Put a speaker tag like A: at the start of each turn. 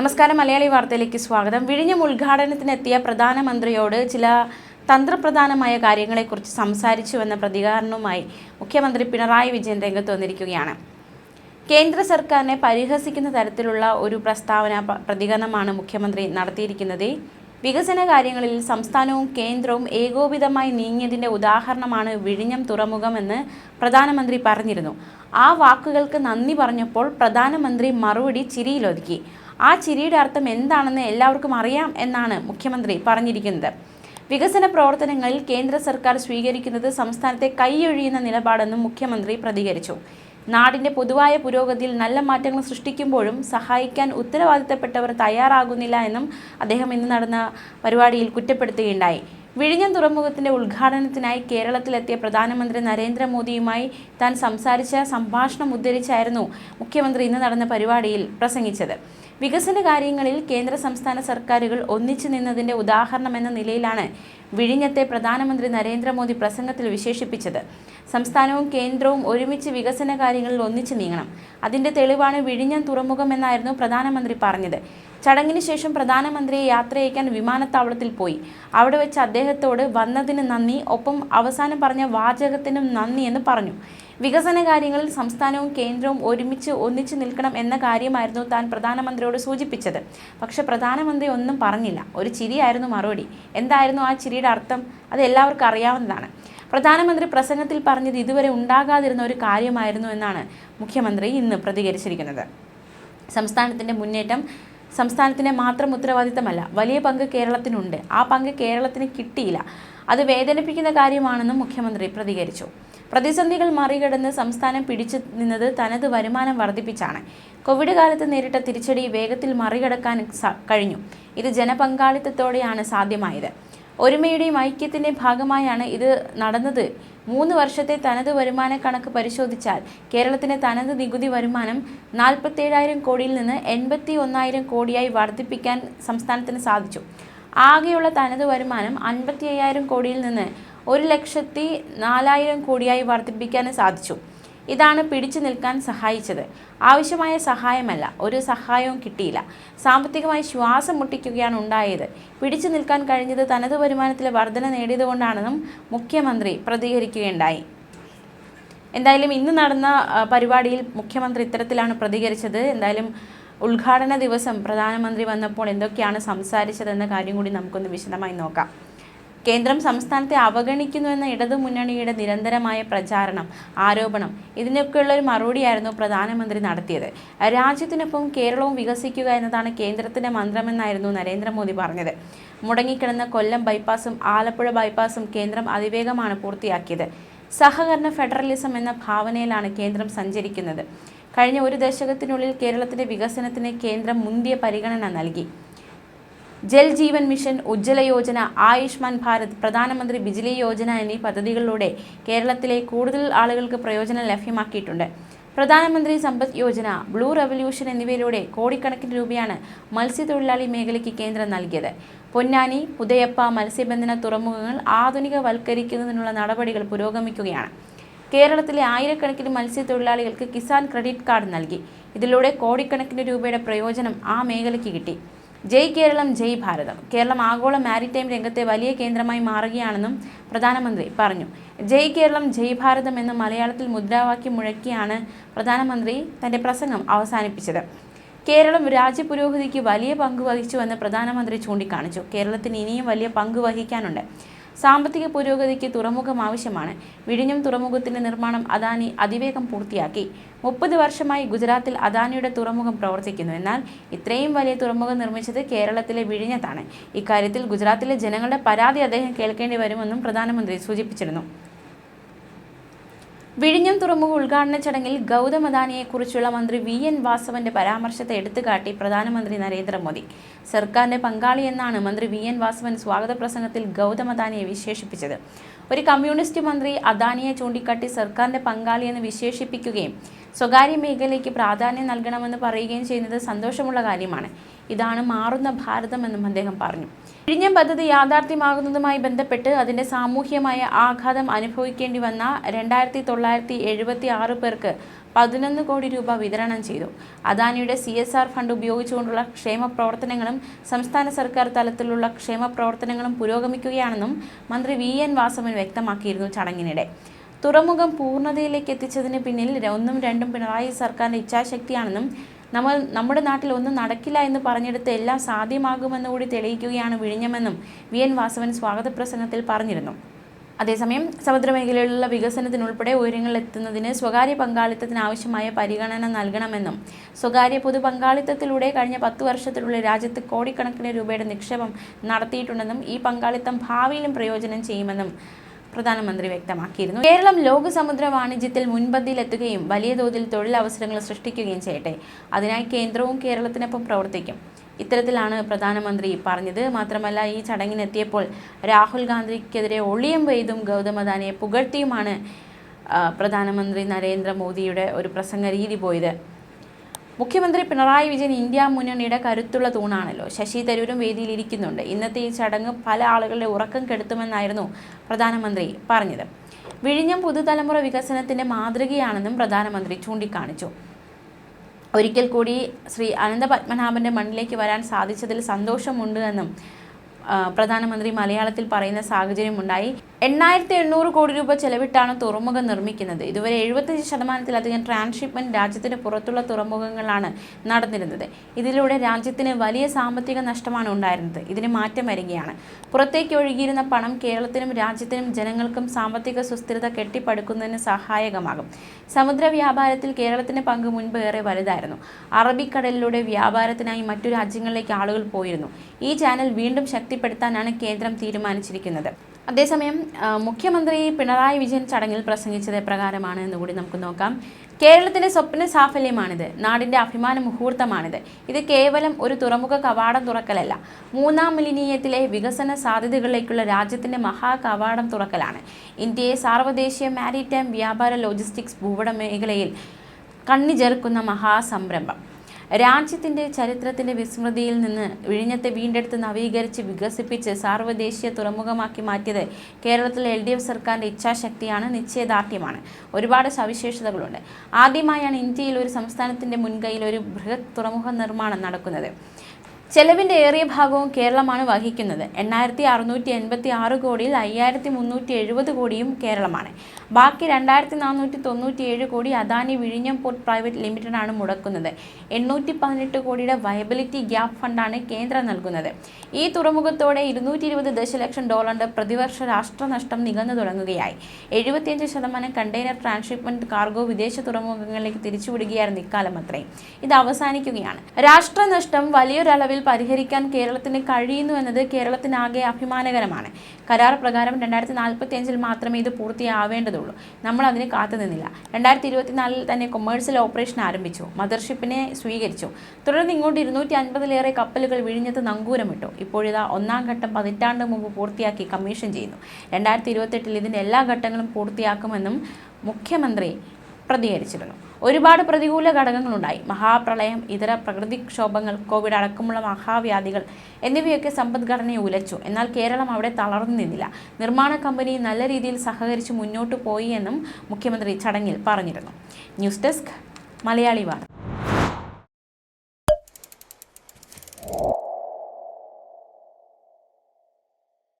A: നമസ്കാരം മലയാളി വാർത്തയിലേക്ക് സ്വാഗതം. വിഴിഞ്ഞം ഉദ്ഘാടനത്തിനെത്തിയ പ്രധാനമന്ത്രിയോട് ചില തന്ത്രപ്രധാനമായ കാര്യങ്ങളെക്കുറിച്ച് സംസാരിച്ചുവെന്ന പ്രതികരണവുമായി മുഖ്യമന്ത്രി പിണറായി വിജയൻ രംഗത്ത് വന്നിരിക്കുകയാണ്. കേന്ദ്ര സർക്കാരിനെ പരിഹസിക്കുന്ന തരത്തിലുള്ള ഒരു പ്രസ്താവന പ്രതികരണമാണ് മുഖ്യമന്ത്രി നടത്തിയിരിക്കുന്നത്. വികസന കാര്യങ്ങളിൽ സംസ്ഥാനവും കേന്ദ്രവും ഏകോപിതമായി നീങ്ങിയതിന്റെ ഉദാഹരണമാണ് വിഴിഞ്ഞം തുറമുഖമെന്ന് പ്രധാനമന്ത്രി പറഞ്ഞിരുന്നു. ആ വാക്കുകൾക്ക് നന്ദി പറഞ്ഞപ്പോൾ പ്രധാനമന്ത്രി മറുപടി ചിരിയിലൊതുക്കി. ആ ചിരിയുടെ അർത്ഥം എന്താണെന്ന് എല്ലാവർക്കും അറിയാം എന്നാണ് മുഖ്യമന്ത്രി പറഞ്ഞിരിക്കുന്നത്. വികസന പ്രവർത്തനങ്ങളിൽ കേന്ദ്ര സർക്കാർ സ്വീകരിക്കുന്നത് സംസ്ഥാനത്തെ കൈയൊഴിയുന്ന നിലപാടെന്നും മുഖ്യമന്ത്രി പ്രതികരിച്ചു. നാടിന്റെ പൊതുവായ പുരോഗതിയിൽ നല്ല മാറ്റങ്ങൾ സൃഷ്ടിക്കുമ്പോഴും സഹായിക്കാൻ ഉത്തരവാദിത്തപ്പെട്ടവർ തയ്യാറാകുന്നില്ല എന്നും അദ്ദേഹം ഇന്ന് നടന്ന പരിപാടിയിൽ കുറ്റപ്പെടുത്തുകയുണ്ടായി. വിഴിഞ്ഞം തുറമുഖത്തിന്റെ ഉദ്ഘാടനത്തിനായി കേരളത്തിലെത്തിയ പ്രധാനമന്ത്രി നരേന്ദ്രമോദിയുമായി താൻ സംസാരിച്ച സംഭാഷണം ഉദ്ധരിച്ചായിരുന്നു മുഖ്യമന്ത്രി ഇന്ന് നടന്ന പരിപാടിയിൽ പ്രസംഗിച്ചത്. വികസന കാര്യങ്ങളിൽ കേന്ദ്ര സംസ്ഥാന സർക്കാരുകൾ ഒന്നിച്ചു നിന്നതിന്റെ ഉദാഹരണം എന്ന നിലയിലാണ് വിഴിഞ്ഞത്തെ പ്രധാനമന്ത്രി നരേന്ദ്രമോദി പ്രസംഗത്തിൽ വിശേഷിപ്പിച്ചത്. സംസ്ഥാനവും കേന്ദ്രവും ഒരുമിച്ച് വികസന കാര്യങ്ങളിൽ ഒന്നിച്ചു നീങ്ങണം. അതിന്റെ തെളിവാണ് വിഴിഞ്ഞം തുറമുഖം എന്നായിരുന്നു പ്രധാനമന്ത്രി പറഞ്ഞത്. ചടങ്ങിന് ശേഷം പ്രധാനമന്ത്രിയെ യാത്രയയക്കാൻ വിമാനത്താവളത്തിൽ പോയി. അവിടെ വെച്ച് അദ്ദേഹത്തോട് വന്നതിന് നന്ദി ഒപ്പം അവസാനം പറഞ്ഞ വാചകത്തിനും നന്ദി എന്ന് പറഞ്ഞു. വികസന കാര്യങ്ങളിൽ സംസ്ഥാനവും കേന്ദ്രവും ഒരുമിച്ച് ഒന്നിച്ചു നിൽക്കണം എന്ന കാര്യമായിരുന്നു താൻ പ്രധാനമന്ത്രിയോട് സൂചിപ്പിച്ചത്. പക്ഷെ പ്രധാനമന്ത്രി ഒന്നും പറഞ്ഞില്ല. ഒരു ചിരിയായിരുന്നു മറുപടി. എന്തായിരുന്നു ആ ചിരിയുടെ അർത്ഥം? അത് എല്ലാവർക്കും അറിയാവുന്നതാണ്. പ്രധാനമന്ത്രി പ്രസംഗത്തിൽ പറഞ്ഞത് ഇതുവരെ ഉണ്ടാകാതിരുന്ന ഒരു കാര്യമായിരുന്നു എന്നാണ് മുഖ്യമന്ത്രി ഇന്ന് പ്രതികരിച്ചിരിക്കുന്നത്. സംസ്ഥാനത്തിന്റെ മുന്നേറ്റം സംസ്ഥാനത്തിന്റെ മാത്രം ഉത്തരവാദിത്തമല്ല വലിയ പങ്ക് കേരളത്തിനുണ്ട്. ആ പങ്ക് കേരളത്തിന് കിട്ടിയില്ല. അത് വേദനിപ്പിക്കുന്ന കാര്യമാണെന്നും മുഖ്യമന്ത്രി പ്രതികരിച്ചു. പ്രതിസന്ധികൾ മറികടന്ന് സംസ്ഥാനം പിടിച്ചു നിന്നത് തനത് വരുമാനം വർദ്ധിപ്പിച്ചാണ്. കോവിഡ് കാലത്ത് നേരിട്ട തിരിച്ചടി വേഗത്തിൽ മറികടക്കാൻ കഴിഞ്ഞു. ഇത് ജനപങ്കാളിത്തത്തോടെയാണ് സാധ്യമായത്. ഒരുമയുടെയും ഐക്യത്തിന്റെയും ഭാഗമായാണ് ഇത് നടന്നത് മൂന്ന് വർഷത്തെ തനത് വരുമാന കണക്ക് പരിശോധിച്ചാൽ കേരളത്തിന്റെ തനത് നികുതി വരുമാനം നാൽപ്പത്തേഴായിരം കോടിയിൽ നിന്ന് എൺപത്തി ഒന്നായിരം കോടിയായി വർദ്ധിപ്പിക്കാൻ സംസ്ഥാനത്തിന് സാധിച്ചു. ആകെയുള്ള തനത് വരുമാനം അൻപത്തി അയ്യായിരം കോടിയിൽ നിന്ന് ഒരു ലക്ഷത്തി നാലായിരം കോടിയായി വർദ്ധിപ്പിക്കാൻ സാധിച്ചു. ഇതാണ് പിടിച്ചു നിൽക്കാൻ സഹായിച്ചത്. ആവശ്യമായ സഹായമല്ല ഒരു സഹായവും കിട്ടിയില്ല. സാമ്പത്തികമായി ശ്വാസം മുട്ടിക്കുകയാണ് ഉണ്ടായത്. പിടിച്ചു നിൽക്കാൻ കഴിഞ്ഞത് തനത് വരുമാനത്തിലെ വർധന നേടിയതുകൊണ്ടാണെന്നും മുഖ്യമന്ത്രി പ്രതികരിക്കുകയുണ്ടായി. എന്തായാലും ഇന്ന് നടന്ന പരിപാടിയിൽ മുഖ്യമന്ത്രി ഇത്തരത്തിലാണ് പ്രതികരിച്ചത്. എന്തായാലും ഉദ്ഘാടന ദിവസം പ്രധാനമന്ത്രി വന്നപ്പോൾ എന്തൊക്കെയാണ് സംസാരിച്ചതെന്ന കാര്യം കൂടി നമുക്കൊന്ന് വിശദമായി നോക്കാം. കേന്ദ്രം സംസ്ഥാനത്തെ അവഗണിക്കുന്നുവെന്ന ഇടതുമുന്നണിയുടെ ഇടതു മുന്നണിയുടെ നിരന്തരമായ പ്രചാരണം ആരോപണം ഇതിനൊക്കെയുള്ള ഒരു മറുപടിയായിരുന്നു പ്രധാനമന്ത്രി നടത്തിയത്. രാജ്യത്തിനൊപ്പം കേരളവും വികസിക്കുക എന്നതാണ് കേന്ദ്രത്തിന്റെ മന്ത്രമെന്നായിരുന്നു നരേന്ദ്രമോദി പറഞ്ഞത്. മുടങ്ങിക്കിടന്ന കൊല്ലം ബൈപ്പാസും ആലപ്പുഴ ബൈപ്പാസും കേന്ദ്രം അതിവേഗമാണ് പൂർത്തിയാക്കിയത്. സഹകരണ ഫെഡറലിസം എന്ന ഭാവനയിലാണ് കേന്ദ്രം സഞ്ചരിക്കുന്നത്. കഴിഞ്ഞ ഒരു ദശകത്തിനുള്ളിൽ കേരളത്തിന്റെ വികസനത്തിന് കേന്ദ്രം മുന്തിയ പരിഗണന നൽകി. ജൽ ജീവൻ മിഷൻ ഉജ്ജ്വല യോജന ആയുഷ്മാൻ ഭാരത് പ്രധാനമന്ത്രി ബിജ്ലി യോജന എന്നീ പദ്ധതികളിലൂടെ കേരളത്തിലെ കൂടുതൽ ആളുകൾക്ക് പ്രയോജനം ലഭ്യമാക്കിയിട്ടുണ്ട്. പ്രധാനമന്ത്രി സമ്പദ് യോജന ബ്ലൂ റെവല്യൂഷൻ എന്നിവയിലൂടെ കോടിക്കണക്കിന് രൂപയാണ് മത്സ്യത്തൊഴിലാളി മേഖലയ്ക്ക് കേന്ദ്രം നൽകിയത്. പൊന്നാനി പുതയപ്പ മത്സ്യബന്ധന തുറമുഖങ്ങൾ ആധുനികവൽക്കരിക്കുന്നതിനുള്ള നടപടികൾ പുരോഗമിക്കുകയാണ്. കേരളത്തിലെ ആയിരക്കണക്കിന് മത്സ്യത്തൊഴിലാളികൾക്ക് കിസാൻ ക്രെഡിറ്റ് കാർഡ് നൽകി. ഇതിലൂടെ കോടിക്കണക്കിന് രൂപയുടെ പ്രയോജനം ആ മേഖലയ്ക്ക് കിട്ടി. ജയ് കേരളം ജയ് ഭാരതം. കേരളം ആഗോള മാരിടൈം രംഗത്തെ വലിയ കേന്ദ്രമായി മാറുകയാണെന്നും പ്രധാനമന്ത്രി പറഞ്ഞു. ജയ് കേരളം ജയ് ഭാരതം എന്ന മലയാളത്തിൽ മുദ്രാവാക്യം മുഴക്കിയാണ് പ്രധാനമന്ത്രി തന്റെ പ്രസംഗം അവസാനിപ്പിച്ചത്. കേരളം രാജ്യപുരോഗതിക്ക് വലിയ പങ്ക് വഹിച്ചുവെന്ന് പ്രധാനമന്ത്രി ചൂണ്ടിക്കാണിച്ചു. കേരളത്തിന് ഇനിയും വലിയ പങ്ക് വഹിക്കാനുണ്ട്. സാമ്പത്തിക പുരോഗതിക്ക് തുറമുഖം ആവശ്യമാണ്. വിഴിഞ്ഞം തുറമുഖത്തിന്റെ നിർമ്മാണം അദാനി അതിവേഗം പൂർത്തിയാക്കി. മുപ്പത് വർഷമായി ഗുജറാത്തിൽ അദാനിയുടെ തുറമുഖം പ്രവർത്തിക്കുന്നു. എന്നാൽ ഇത്രയും വലിയ തുറമുഖം നിർമ്മിച്ചത് കേരളത്തിലെ വിഴിഞ്ഞത്താണ്. ഇക്കാര്യത്തിൽ ഗുജറാത്തിലെ ജനങ്ങളുടെ പരാതി അദ്ദേഹം കേൾക്കേണ്ടി വരുമെന്നും പ്രധാനമന്ത്രി സൂചിപ്പിച്ചിരുന്നു. വിഴിഞ്ഞം തുറമുഖ ഉദ്ഘാടന ചടങ്ങിൽ ഗൗതം അദാനിയെക്കുറിച്ചുള്ള മന്ത്രി വി എൻ വാസവന്റെ പരാമർശത്തെ എടുത്തുകാട്ടി പ്രധാനമന്ത്രി നരേന്ദ്രമോദി. സർക്കാരിന്റെ പങ്കാളിയെന്നാണ് മന്ത്രി വി എൻ വാസവൻ സ്വാഗത പ്രസംഗത്തിൽ ഗൗതം അദാനിയെ വിശേഷിപ്പിച്ചത്. ഒരു കമ്മ്യൂണിസ്റ്റ് മന്ത്രി അദാനിയെ ചൂണ്ടിക്കാട്ടി സർക്കാരിന്റെ പങ്കാളിയെന്ന് വിശേഷിപ്പിക്കുകയും സ്വകാര്യ മേഖലയ്ക്ക് പ്രാധാന്യം നൽകണമെന്ന് പറയുകയും ചെയ്യുന്നത് സന്തോഷമുള്ള കാര്യമാണ്. ഇതാണ് മാറുന്ന ഭാരതമെന്നും അദ്ദേഹം പറഞ്ഞു. വിഴിഞ്ഞം പദ്ധതി യാഥാർത്ഥ്യമാകുന്നതുമായി ബന്ധപ്പെട്ട് അതിന്റെ സാമൂഹ്യമായ ആഘാതം അനുഭവിക്കേണ്ടി വന്ന രണ്ടായിരത്തി തൊള്ളായിരത്തി എഴുപത്തി ആറ് പേർക്ക് പതിനൊന്ന് കോടി രൂപ വിതരണം ചെയ്തു. അദാനിയുടെ സി എസ് ആർ ഫണ്ട് ഉപയോഗിച്ചുകൊണ്ടുള്ള ക്ഷേമ പ്രവർത്തനങ്ങളും സംസ്ഥാന സർക്കാർ തലത്തിലുള്ള ക്ഷേമ പ്രവർത്തനങ്ങളും പുരോഗമിക്കുകയാണെന്നും മന്ത്രി വി എൻ വാസവൻ വ്യക്തമാക്കിയിരുന്നു ചടങ്ങിനിടെ. തുറമുഖം പൂർണതയിലേക്ക് എത്തിച്ചതിന് പിന്നിൽ ഒന്നും രണ്ടും പിണറായി സർക്കാരിന്റെ ഇച്ഛാശക്തിയാണെന്നും നമ്മൾ നമ്മുടെ നാട്ടിൽ ഒന്നും നടക്കില്ല എന്ന് പറഞ്ഞെടുത്ത് എല്ലാം സാധ്യമാകുമെന്ന് കൂടി തെളിയിക്കുകയാണ് വിഴിഞ്ഞമെന്നും വി എൻ വാസവൻ സ്വാഗത പ്രസംഗത്തിൽ പറഞ്ഞിരുന്നു. അതേസമയം സമുദ്രമേഖലയിലുള്ള വികസനത്തിനുൾപ്പെടെ ഉയരങ്ങളിലെത്തുന്നതിന് സ്വകാര്യ പങ്കാളിത്തത്തിന് ആവശ്യമായ പരിഗണന നൽകണമെന്നും സ്വകാര്യ പൊതു പങ്കാളിത്തത്തിലൂടെ കഴിഞ്ഞ പത്തു വർഷത്തിലുള്ള രാജ്യത്ത് കോടിക്കണക്കിന് രൂപയുടെ നിക്ഷേപം നടത്തിയിട്ടുണ്ടെന്നും ഈ പങ്കാളിത്തം ഭാവിയിലും പ്രയോജനം ചെയ്യുമെന്നും പ്രധാനമന്ത്രി വ്യക്തമാക്കിയിരുന്നു. കേരളം ലോകസമുദ്ര വാണിജ്യത്തിൽ മുൻപന്തിയിലെത്തുകയും വലിയ തോതിൽ തൊഴിലവസരങ്ങൾ സൃഷ്ടിക്കുകയും ചെയ്യട്ടെ. അതിനായി കേന്ദ്രവും കേരളത്തിനൊപ്പം പ്രവർത്തിക്കും. ഇത്തരത്തിലാണ് പ്രധാനമന്ത്രി പറഞ്ഞത്. മാത്രമല്ല ഈ ചടങ്ങിനെത്തിയപ്പോൾ രാഹുൽ ഗാന്ധിക്കെതിരെ ഒളിയം വെയ്തും ഗൗതം അദാനിയെ പുകഴ്ത്തിയുമാണ് പ്രധാനമന്ത്രി നരേന്ദ്രമോദിയുടെ ഒരു പ്രസംഗ രീതി പോയത്. മുഖ്യമന്ത്രി പിണറായി വിജയൻ ഇന്ത്യ മുന്നണിയുടെ കരുത്തുള്ള തൂണാണല്ലോ. ശശി തരൂരും വേദിയിൽ ഇരിക്കുന്നുണ്ട്. ഇന്നത്തെ ഈ ചടങ്ങ് പല ആളുകളുടെ ഉറക്കം കെടുത്തുമെന്നായിരുന്നു പ്രധാനമന്ത്രി പറഞ്ഞത്. വിഴിഞ്ഞം പുതുതലമുറ വികസനത്തിന്റെ മാതൃകയാണെന്നും പ്രധാനമന്ത്രി ചൂണ്ടിക്കാണിച്ചു. ഒരിക്കൽ കൂടി ശ്രീ അനന്തപത്മനാഭന്റെ മണ്ണിലേക്ക് വരാൻ സാധിച്ചതിൽ സന്തോഷമുണ്ട് എന്നും പ്രധാനമന്ത്രി മലയാളത്തിൽ പറയുന്ന സാഹചര്യമുണ്ടായി. എണ്ണായിരത്തി എണ്ണൂറ് കോടി രൂപ ചെലവിട്ടാണ് തുറമുഖം നിർമ്മിക്കുന്നത്. ഇതുവരെ എഴുപത്തഞ്ച് ശതമാനത്തിലധികം ട്രാൻസ്ഷിപ്മെന്റ് രാജ്യത്തിന് പുറത്തുള്ള തുറമുഖങ്ങളാണ് നടന്നിരുന്നത്. ഇതിലൂടെ രാജ്യത്തിന് വലിയ സാമ്പത്തിക നഷ്ടമാണ് ഉണ്ടായിരുന്നത്. ഇതിന് മാറ്റം വരികയാണ്. പുറത്തേക്ക് ഒഴുകിയിരുന്ന പണം കേരളത്തിനും രാജ്യത്തിനും ജനങ്ങൾക്കും സാമ്പത്തിക സുസ്ഥിരത കെട്ടിപ്പടുക്കുന്നതിന് സഹായകമാകും. സമുദ്ര വ്യാപാരത്തിൽ കേരളത്തിന്റെ പങ്ക് മുൻപ് ഏറെ വലുതായിരുന്നു. അറബിക്കടലിലൂടെ വ്യാപാരത്തിനായി മറ്റു രാജ്യങ്ങളിലേക്ക് ആളുകൾ പോയിരുന്നു. ഈ ചാനൽ വീണ്ടും ശക്തിപ്പെടുത്താനാണ് കേന്ദ്രം തീരുമാനിച്ചിരിക്കുന്നത്. അതേസമയം മുഖ്യമന്ത്രി പിണറായി വിജയൻ ചടങ്ങിൽ പ്രസംഗിച്ചത് പ്രകാരമാണ് എന്ന് കൂടി നമുക്ക് നോക്കാം. കേരളത്തിന്റെ സ്വപ്ന സാഫല്യമാണിത്. നാടിന്റെ അഭിമാന മുഹൂർത്തമാണിത്. ഇത് കേവലം ഒരു തുറമുഖ കവാടം തുറക്കലല്ല. മൂന്നാം മിലിനീയത്തിലെ വികസന സാധ്യതകളിലേക്കുള്ള രാജ്യത്തിന്റെ മഹാ കവാടം തുറക്കലാണ്. ഇന്ത്യയെ സാർവദേശീയ മാരിടൈം വ്യാപാര ലോജിസ്റ്റിക്സ് ഭൂപട മേഖലയിൽ കണ്ണിചേർക്കുന്ന മഹാസംരംഭം. രാജ്യത്തിന്റെ ചരിത്രത്തിന്റെ വിസ്മൃതിയിൽ നിന്ന് വിഴിഞ്ഞത്തെ വീണ്ടെടുത്ത് നവീകരിച്ച് വികസിപ്പിച്ച് സാർവദേശീയ തുറമുഖമാക്കി മാറ്റിയത് കേരളത്തിലെ എൽ ഡി എഫ് സർക്കാരിന്റെ ഇച്ഛാശക്തിയാണ് നിശ്ചയദാർഢ്യമാണ്. ഒരുപാട് സവിശേഷതകളുണ്ട്. ആദ്യമായാണ് ഇന്ത്യയിൽ ഒരു സംസ്ഥാനത്തിന്റെ മുൻകൈയിൽ ഒരു ബൃഹത് തുറമുഖ നിർമ്മാണം നടക്കുന്നത്. ചെലവിന്റെ ഏറിയ ഭാഗവും കേരളമാണ് വഹിക്കുന്നത്. എണ്ണായിരത്തി അറുന്നൂറ്റി എൺപത്തി ആറ് കോടിയിൽ അയ്യായിരത്തി മുന്നൂറ്റി എഴുപത് കോടിയും കേരളമാണ്. ബാക്കി രണ്ടായിരത്തി നാനൂറ്റി തൊണ്ണൂറ്റി ഏഴ് കോടി അദാനി വിഴിഞ്ഞം പോർട്ട് പ്രൈവറ്റ് ലിമിറ്റഡാണ് മുടക്കുന്നത്. എണ്ണൂറ്റി പതിനെട്ട് കോടിയുടെ വയബിലിറ്റി ഗ്യാപ്പ് ഫണ്ടാണ് കേന്ദ്രം നൽകുന്നത്. ഈ തുറമുഖത്തോടെ ഇരുന്നൂറ്റി ഇരുപത് ദശലക്ഷം ഡോളറിന്റെ പ്രതിവർഷ രാഷ്ട്രനഷ്ടം നികന്നു തുടങ്ങുകയായി. എഴുപത്തിയഞ്ച് ശതമാനം കണ്ടെയ്നർ ട്രാൻസ്ഷിപ്മെന്റ് കാർഗോ വിദേശ തുറമുഖങ്ങളിലേക്ക് തിരിച്ചുവിടുകയായിരുന്നു ഇക്കാലം അത്രയും ഇത് അവസാനിക്കുകയാണ്. രാഷ്ട്രനഷ്ടം വലിയൊരളവിൽ പരിഹരിക്കാൻ കേരളത്തിന് കഴിയുന്നു എന്നത് കേരളത്തിനാകെ അഭിമാനകരമാണ്. കരാർ പ്രകാരം രണ്ടായിരത്തി നാൽപ്പത്തി അഞ്ചിൽ മാത്രമേ ഇത് പൂർത്തിയാവേണ്ടതുള്ളൂ. നമ്മൾ അതിന് കാത്തുനിന്നില്ല രണ്ടായിരത്തി ഇരുപത്തിനാലിൽ തന്നെ കൊമേഴ്സ്യൽ ഓപ്പറേഷൻ ആരംഭിച്ചു. മദർഷിപ്പിനെ സ്വീകരിച്ചു. തുടർന്ന് ഇങ്ങോട്ട് ഇരുന്നൂറ്റി അൻപതിലേറെ കപ്പലുകൾ വിഴിഞ്ഞത്ത് നങ്കൂരമിട്ടു. ഇപ്പോഴിതാ ഒന്നാം ഘട്ടം പതിറ്റാണ്ട് മുമ്പ് പൂർത്തിയാക്കി കമ്മീഷൻ ചെയ്യുന്നു. രണ്ടായിരത്തി ഇരുപത്തെട്ടിൽ ഇതിന്റെ എല്ലാ ഘട്ടങ്ങളും പൂർത്തിയാക്കുമെന്നും മുഖ്യമന്ത്രി പ്രതികരിച്ചിരുന്നു. ഒരുപാട് പ്രതികൂല ഘടകങ്ങളുണ്ടായി. മഹാപ്രളയം ഇതര പ്രകൃതിക്ഷോഭങ്ങൾ കോവിഡ് അടക്കമുള്ള മഹാവ്യാധികൾ എന്നിവയൊക്കെ സമ്പദ്ഘടനയെ ഉലച്ചു. എന്നാൽ കേരളം അവിടെ തളർന്നു നിന്നില്ല. നിർമ്മാണ കമ്പനി നല്ല രീതിയിൽ സഹകരിച്ച് മുന്നോട്ട് പോയി എന്നും മുഖ്യമന്ത്രി ചടങ്ങിൽ പറഞ്ഞിരുന്നു. ന്യൂസ് ഡെസ്ക് മലയാളി വാർത്ത.